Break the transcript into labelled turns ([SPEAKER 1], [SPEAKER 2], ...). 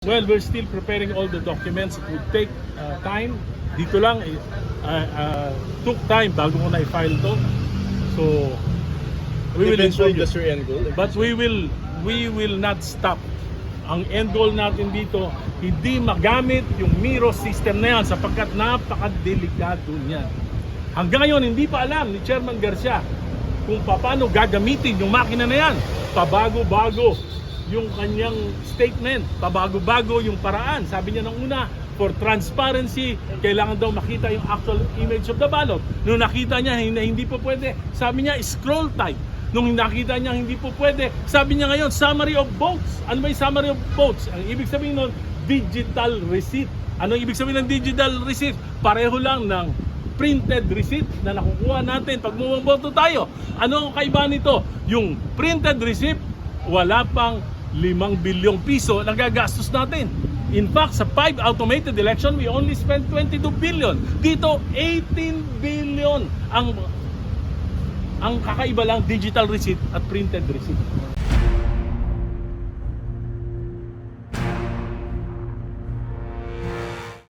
[SPEAKER 1] Well, we're still preparing all the documents. It would take uh, time. Dito lang, eh, uh, uh, took time bago ko na-file to. So, we will inform you.
[SPEAKER 2] your end goal.
[SPEAKER 1] But we will, we will not stop. Ang end goal natin dito, hindi magamit yung Miro system na yan sapagkat napakadelikado niyan. Hanggang ngayon, hindi pa alam ni Chairman Garcia kung paano gagamitin yung makina na yan. Pabago-bago yung kanyang statement, pabago-bago yung paraan. Sabi niya nung una, for transparency, kailangan daw makita yung actual image of the ballot. Nung nakita niya hindi, hindi po pwede, sabi niya scroll type. Nung nakita niya hindi po pwede, sabi niya ngayon summary of votes. Ano ba yung summary of votes? Ang ibig sabihin nun, digital receipt. Ano ibig sabihin ng digital receipt? Pareho lang ng printed receipt na nakukuha natin pag bumoboto tayo. Ano ang kaibahan nito? Yung printed receipt, wala pang 5 bilyong piso na gagastos natin. In fact, sa 5 automated election, we only spent 22 billion. Dito, 18 billion ang ang kakaiba lang digital receipt at printed receipt.